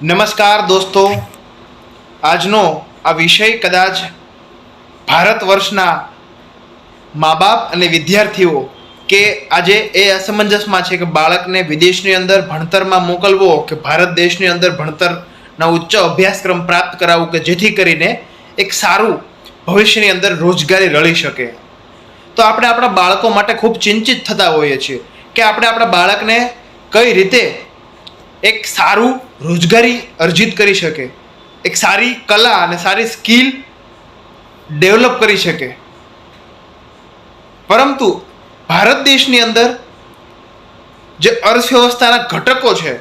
નમસ્કાર દોસ્તો. આજનો આ વિષય કદાચ ભારત વર્ષના મા બાપ અને વિદ્યાર્થીઓ કે આજે એ અસમંજસમાં છે કે બાળકને વિદેશની અંદર ભણતરમાં મોકલવો કે ભારત દેશની અંદર ભણતરના ઉચ્ચ અભ્યાસક્રમ પ્રાપ્ત કરાવવું કે જેથી કરીને એક સારું ભવિષ્યની અંદર રોજગારી રળી શકે. તો આપણે આપણા બાળકો માટે ખૂબ ચિંતિત થતા હોઈએ છીએ કે આપણે આપણા બાળકને કઈ રીતે એક સારું રોજગારી અર્જિત કરી શકે, એક સારી કલા અને સારી સ્કિલ ડેવલપ કરી શકે. પરંતુ ભારત દેશની અંદર જે અર્થવ્યવસ્થાના ઘટકો છે,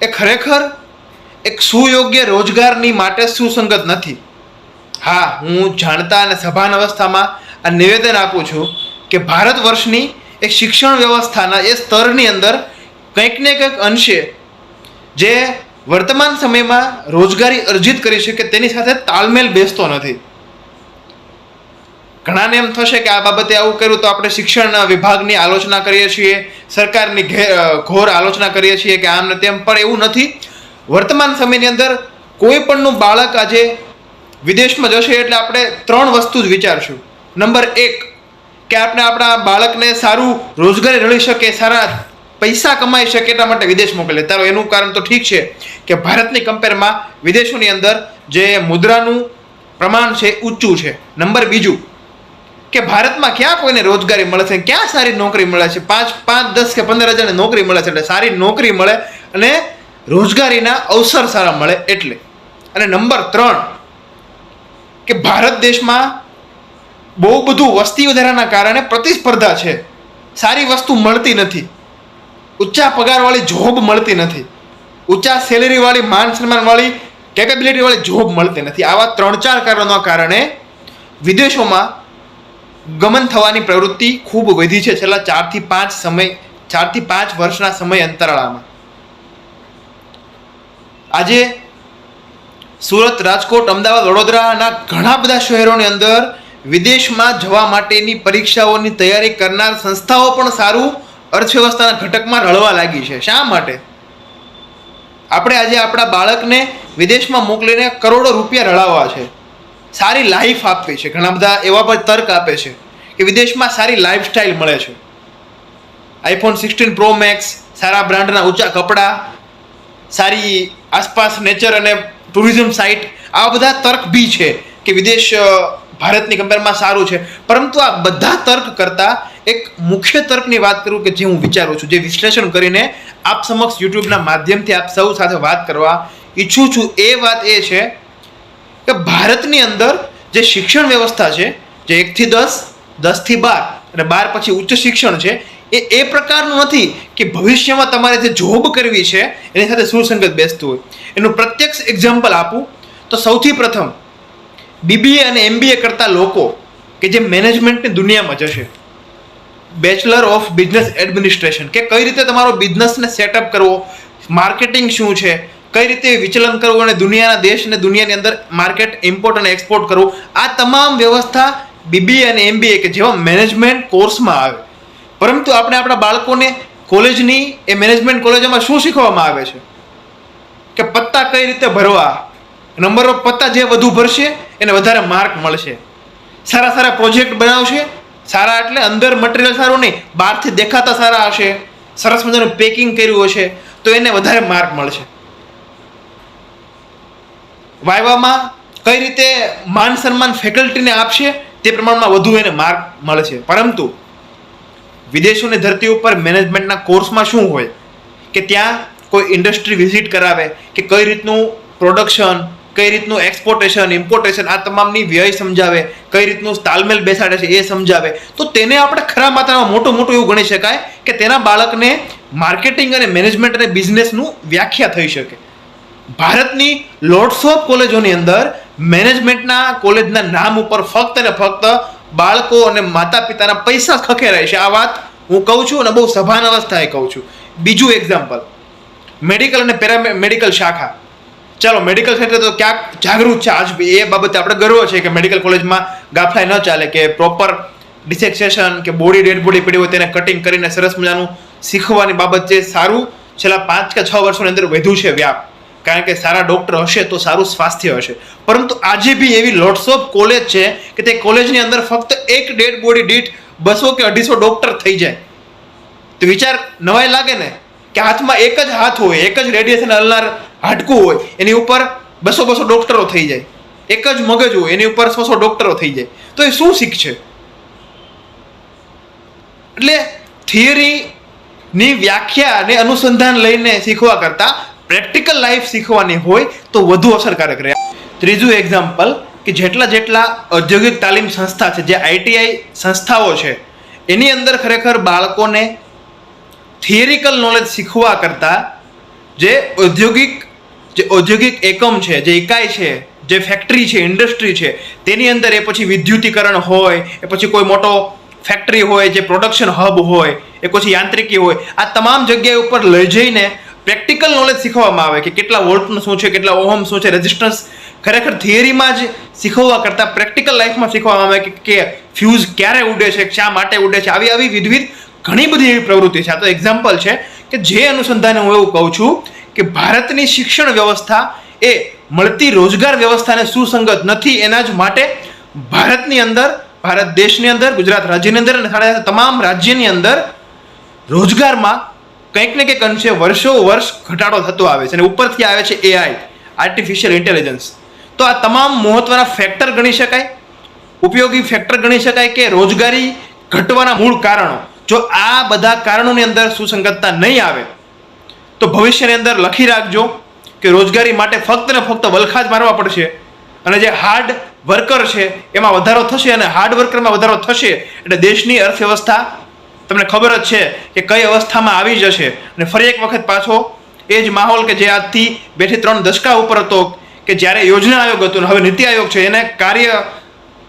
એ ખરેખર એક સુયોગ્ય રોજગારની માટે સુસંગત નથી. હા, હું જાણતા અને સભાન અવસ્થામાં આ નિવેદન આપું છું કે ભારત વર્ષની એક શિક્ષણ વ્યવસ્થાના એ સ્તરની અંદર કંઈક ને કંઈક અંશે જે વર્તમાન સમયમાં રોજગારી અર્જિત કરી શકે તેની સાથે તાલમેલ બેસતો નથી. ઘણાને એમ થશે કે આ બાબતે આવું કર્યું તો આપણે શિક્ષણ વિભાગની આલોચના કરીએ છીએ, સરકારની ઘોર આલોચના કરીએ છીએ કે આમ ને તેમ પણ એવું નથી. વર્તમાન સમયની અંદર કોઈ પણનું બાળક આજે વિદેશમાં જશે એટલે આપણે ત્રણ વસ્તુ જ વિચારશું. નંબર એક, કે આપણે આપણા બાળકને સારું રોજગારી રળી શકે, સારા પૈસા કમાઈ શકે એટલા માટે વિદેશ મોકલે તારો એનું કારણ તો ઠીક છે કે ભારતની કમ્પેરમાં વિદેશોની અંદર જે મુદ્રાનું પ્રમાણ છે ઊંચું છે. નંબર બીજું, કે ભારતમાં ક્યાં કોઈને રોજગારી મળે છે? ક્યાં સારી નોકરી મળે છે? પાંચ પાંચ, દસ કે પંદર હજારની નોકરી મળે છે એટલે સારી નોકરી મળે અને રોજગારીના અવસર સારા મળે એટલે. અને નંબર ત્રણ, કે ભારત દેશમાં બહુ બધું વસ્તી વધારાના કારણે પ્રતિસ્પર્ધા છે. સારી વસ્તુ મળતી નથી. ઊંચા પગારવાળી જોબ મળતી નથી. ઊંચા સેલેરીવાળી માન સન્માનવાળી કેપેબિલિટીવાળી જોબ મળતી નથી. આવા ત્રણ ચાર કારણોના કારણે વિદેશોમાં ગમન થવાની પ્રવૃત્તિ ખૂબ વધી છે છેલ્લા ચારથી પાંચ સમય, ચારથી પાંચ વર્ષના સમય અંતરાળામાં. આજે સુરત, રાજકોટ, અમદાવાદ, વડોદરાના ઘણા બધા શહેરોની અંદર વિદેશમાં જવા માટેની પરીક્ષાઓની તૈયારી કરનાર સંસ્થાઓ પણ સારું અર્થવ્યવસ્થાના ઘટકમાં રળવા લાગી છે. શા માટે? આપણે આજે આપણા બાળકને વિદેશમાં મોકલીને કરોડો રૂપિયા રળાવવા છે. સારી લાઈફ આપવી છે. ઘણા બધા એવા પણ તર્ક આપે છે કે વિદેશમાં સારી લાઈફસ્ટાઈલ મળે છે. આઈફોન સિક્સટીન પ્રો મેક્સ સારા બ્રાન્ડના ઊંચા કપડાં, સારી આસપાસ નેચર અને ટુરિઝમ સાઇટ આવા બધા તર્ક બી છે કે વિદેશ ભારતની કમ્પેરમાં સારું છે. પરંતુ આ બધા તર્ક કરતાં એક મુખ્ય તર્કની વાત કરું કે જે હું વિચારું છું, જે વિશ્લેષણ કરીને આપ સમક્ષ યુટ્યુબના માધ્યમથી આપ સૌ સાથે વાત કરવા ઈચ્છું છું એ વાત એ છે કે ભારતની અંદર જે શિક્ષણ વ્યવસ્થા છે, જે એકથી દસ, દસથી બાર અને બાર પછી ઉચ્ચ શિક્ષણ છે, એ એ પ્રકારનું નથી કે ભવિષ્યમાં તમારે જે જોબ કરવી છે, એની સાથે સુસંગત બેસતું હોય. એનું પ્રત્યક્ષ એક્ઝામ્પલ આપું તો સૌથી પ્રથમ બીબીએ અને એમબીએ કરતા લોકો કે જે મેનેજમેન્ટની દુનિયામાં જશે. બેચલર ઓફ બિઝનેસ એડમિનિસ્ટ્રેશન કે કઈ રીતે તમારો બિઝનેસને સેટઅપ કરવો માર્કેટિંગ શું છે, કઈ રીતે વિચલન કરવું અને દુનિયાના દેશ અને દુનિયાની અંદર માર્કેટ ઇમ્પોર્ટ અને એક્સપોર્ટ કરવું, આ તમામ વ્યવસ્થા બીબીએ અને એમબીએ કે જેવા મેનેજમેન્ટ કોર્સમાં આવે. પરંતુ આપણે આપણા બાળકોને કોલેજની એ મેનેજમેન્ટ કોલેજોમાં શું શીખવવામાં આવે છે? કે પત્તા કઈ રીતે ભરવા? નંબર ઓફ પત્તા જે વધુ ભરશે એને વધારે માર્ક મળશે. સારા સારા પ્રોજેક્ટ બનાવશે. સારા એટલે અંદર મટીરિયલ સારું નહીં, બહારથી દેખાતા સારા હશે. સરસ મજાનું પેકિંગ કર્યું હશે, તો એને વધારે માર્ક મળશે. વાયવામાં કઈ રીતે માન સન્માન ફેકલ્ટીને આપશે, તે પ્રમાણમાં વધુ એને માર્ક મળશે. પરંતુ વિદેશોની ધરતી ઉપર મેનેજમેન્ટના કોર્સમાં શું હોય? કે ત્યાં કોઈ ઇન્ડસ્ટ્રી વિઝિટ કરાવે, કે કઈ રીતનું પ્રોડક્શન કઈ રીતનું એક્સપોર્ટેશન ઇમ્પોર્ટેશન આ તમામની વ્યય સમજાવે, કઈ રીતનું તાલમેલ બેસાડે છે એ સમજાવે. તો તેને આપણે ખરા માત્રામાં મોટું મોટું એવું ગણી શકાય કે તેના બાળકને માર્કેટિંગ અને મેનેજમેન્ટ અને બિઝનેસનું વ્યાખ્યા થઈ શકે. ભારતની લોટ્સ ઓફ કોલેજોની અંદર મેનેજમેન્ટના કોલેજના નામ ઉપર ફક્ત અને ફક્ત બાળકો અને માતા પિતાના પૈસા ખખેરાય છે. આ વાત હું કહું છું અને બહુ સભાન અવસ્થાએ કહું છું. બીજું એક્ઝામ્પલ મેડિકલ અને પેરા મેડિકલ શાખા. ચાલો મેડિકલ ક્ષેત્રે તો ક્યાંક જાગૃત છે. આજ એ બાબતે આપણે ગર્વ છે કે મેડિકલ કોલેજમાં ગાફલાઈ ન ચાલે, કે પ્રોપર ડિસેક્સેશન કે બોડી ડેડ બોડી પડી હોય તેને કટિંગ કરીને સરસ મજાનું શીખવાની બાબત છે. સારું, છેલ્લા પાંચ કે છ વર્ષોની અંદર વધ્યું છે વ્યાપ. કારણ કે સારા ડૉક્ટર હશે તો સારું સ્વાસ્થ્ય હશે. પરંતુ આજે બી એવી લોટ્સ ઓફ કોલેજ છે કે તે કોલેજની અંદર ફક્ત એક ડેડ બોડી દીઠ બસો કે અઢીસો ડૉક્ટર થઈ જાય. તો વિચાર નવાય લાગે ને? કે હાથમાં એક જ હાથ હોય, એક જ રેડિયેશન હલનાર હાડકું હોય, એની ઉપર બસો બસો ડૉક્ટરો થઈ જાય. એક જ મગજ હોય, એની ઉપર સો સો ડૉક્ટરો થઈ જાય. તો એ શું શીખશે? એટલે થિયરીની વ્યાખ્યા અને અનુસંધાન લઈને શીખવા કરતાં પ્રેક્ટિકલ લાઈફ શીખવાની હોય તો વધુ અસરકારક રહે. ત્રીજું એક્ઝામ્પલ કે જેટલા જેટલા ઔદ્યોગિક તાલીમ સંસ્થા છે, જે આઈટીઆઈ સંસ્થાઓ છે, એની અંદર ખરેખર બાળકોને થિયરિકલ નોલેજ શીખવા કરતાં જે ઔદ્યોગિક જે ઔદ્યોગિક એકમ છે, જે ઇકાઈ છે, જે ફેક્ટરી છે ઇન્ડસ્ટ્રી છે, તેની અંદર એ પછી વિદ્યુતીકરણ હોય, એ પછી કોઈ મોટો ફેક્ટરી હોય, જે પ્રોડક્શન હબ હોય, એ પછી યાંત્રિકી હોય, આ તમામ જગ્યાએ ઉપર લઈ જઈને પ્રેક્ટિકલ નોલેજ શીખવવામાં આવે કે કેટલા વોલ્ટનું શું છે, કેટલા ઓહમ શું છે રેઝિસ્ટન્સ ખરેખર થિયરીમાં જ શીખવવા કરતાં પ્રેક્ટિકલ લાઈફમાં શીખવામાં આવે કે ફ્યુઝ ક્યારે ઉડે છે, શા માટે ઉડે છે, આવી આવી વિધવિધ ઘણી બધી એવી પ્રવૃત્તિ છે. આ તો એક્ઝામ્પલ છે કે જે અનુસંધાને હું એવું કહું છું કે ભારતની શિક્ષણ વ્યવસ્થા એ મળતી રોજગાર વ્યવસ્થાને સુસંગત નથી, એના જ માટે ભારતની અંદર, ભારત દેશની અંદર, ગુજરાત રાજ્યની અંદર અને સાથે તમામ રાજ્યની અંદર રોજગારમાં કંઈક ને કંઈક અંશે વર્ષો વર્ષ ઘટાડો થતો આવે છે અને ઉપરથી આવે છે એઆઈ આર્ટિફિશિયલ ઇન્ટેલિજન્સ તો આ તમામ મહત્વના ફેક્ટર ગણી શકાય, ઉપયોગી ફેક્ટર ગણી શકાય કે રોજગારી ઘટવાના મૂળ કારણો. જો આ બધા કારણોની અંદર સુસંગતતા નહીં આવે તો ભવિષ્યની અંદર લખી રાખજો કે રોજગારી માટે ફક્ત ને ફક્ત વલખા જ મારવા પડશે. અને જે હાર્ડ વર્કર છે, એમાં વધારો થશે અને હાર્ડ વર્કરમાં વધારો થશે એટલે દેશની અર્થવ્યવસ્થા, તમને ખબર જ છે કે કઈ અવસ્થામાં આવી જશે. અને ફરી એક વખત પાછો, એ જ માહોલ કે જે આજથી બેથી ત્રણ દશકા ઉપર હતો કે જ્યારે યોજના આયોગ હતો હવે નીતિ આયોગ છે, એને કાર્ય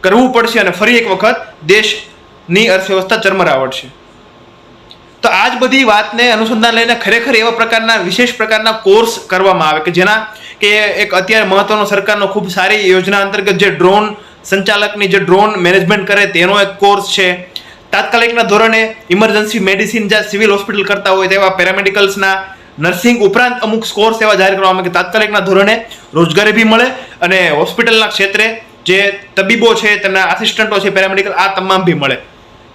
કરવું પડશે અને ફરી એક વખત દેશની અર્થવ્યવસ્થા ચરમરાવટ છે તો આ જ બધી વાતને અનુસંધાન લઈને ખરેખર એવા પ્રકારના, વિશેષ પ્રકારના કોર્સ કરવામાં આવે કે જેના કે એક અત્યારે મહત્વનો સરકારનો ખૂબ સારી યોજના અંતર્ગત જે ડ્રોન સંચાલકની જે ડ્રોન મેનેજમેન્ટ કરે તેનો એક કોર્સ છે. તાત્કાલિકના ધોરણે ઇમરજન્સી મેડિસિન જ્યાં સિવિલ હોસ્પિટલ કરતા હોય તેવા પેરામેડિકલ્સના નર્સિંગ ઉપરાંત અમુક કોર્સ એવા જાહેર કરવામાં આવે કે તાત્કાલિકના ધોરણે રોજગારી બી મળે અને હોસ્પિટલના ક્ષેત્રે જે તબીબો છે, તેમના આસિસ્ટન્ટો છે પેરામેડિકલ આ તમામ બી મળે.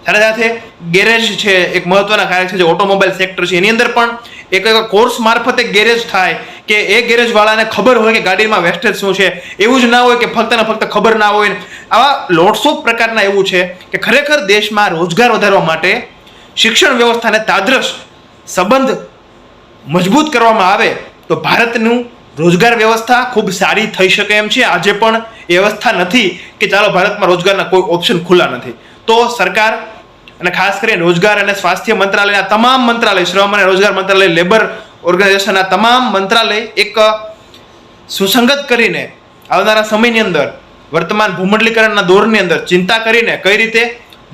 સાથે સાથે ગેરેજ છે, એક મહત્વના કાર્ય છે જે ઓટોમોબાઈલ સેક્ટર છે. એની અંદર પણ એક કોર્સ મારફતે ગેરેજ થાય કે એ ગેરેજવાળાને ખબર હોય કે ગાડીમાં વેસ્ટેજ શું છે, એવું જ ના હોય કે ફક્ત ને ફક્ત ખબર ના હોય. આવા લોટ્સ પ્રકારના એવું છે કે ખરેખર દેશમાં રોજગાર વધારવા માટે શિક્ષણ વ્યવસ્થાને તાદ્રશ સંબંધ મજબૂત કરવામાં આવે તો ભારતનું રોજગાર વ્યવસ્થા ખૂબ સારી થઈ શકે એમ છે. આજે પણ વ્યવસ્થા નથી કે ચાલો ભારતમાં રોજગારના કોઈ ઓપ્શન ખુલ્લા નથી. તો સરકાર અને ખાસ કરીને રોજગાર અને સ્વાસ્થ્ય મંત્રાલયના તમામ મંત્રાલય, શ્રમ અને રોજગાર મંત્રાલય લેબર ઓર્ગેનાઇઝેશનના તમામ મંત્રાલય એક સુસંગત કરીને આવનારા સમયની અંદર, વર્તમાન ભૂમંડલીકરણના દોરની અંદર ચિંતા કરીને કઈ રીતે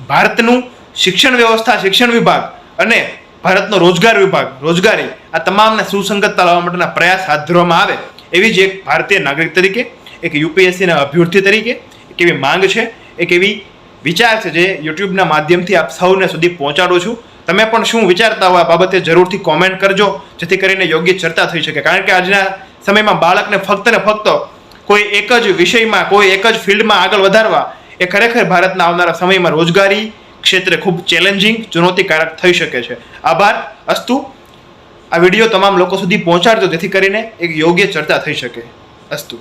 ભારતનું શિક્ષણ વ્યવસ્થા, શિક્ષણ વિભાગ અને ભારતનો રોજગાર વિભાગ, રોજગારી આ તમામને સુસંગતતા લાવવા માટેના પ્રયાસ હાથ ધરવામાં આવે એવી જ એક ભારતીય નાગરિક તરીકે, એક યુપીએસસીના અભ્યર્થી તરીકે, એક એવી માંગ છે, એક એવી વિચાર છે જે યુટ્યુબના માધ્યમથી આપ સૌને સુધી પહોંચાડું છું. તમે પણ શું વિચારતા હોય આ બાબતે જરૂરથી કોમેન્ટ કરજો, જેથી કરીને યોગ્ય ચર્ચા થઈ શકે. કારણ કે આજના સમયમાં બાળકને ફક્ત ને ફક્ત કોઈ એક જ વિષયમાં, કોઈ એક જ ફિલ્ડમાં આગળ વધારવા એ ખરેખર ભારતના આવનારા સમયમાં રોજગારી ક્ષેત્રે ખૂબ ચેલેન્જિંગ ચુનૌતીકારક થઈ શકે છે. આભાર, અસ્તુ. આ વીડિયો તમામ લોકો સુધી પહોંચાડજો, જેથી કરીને એક યોગ્ય ચર્ચા થઈ શકે. અસ્તુ.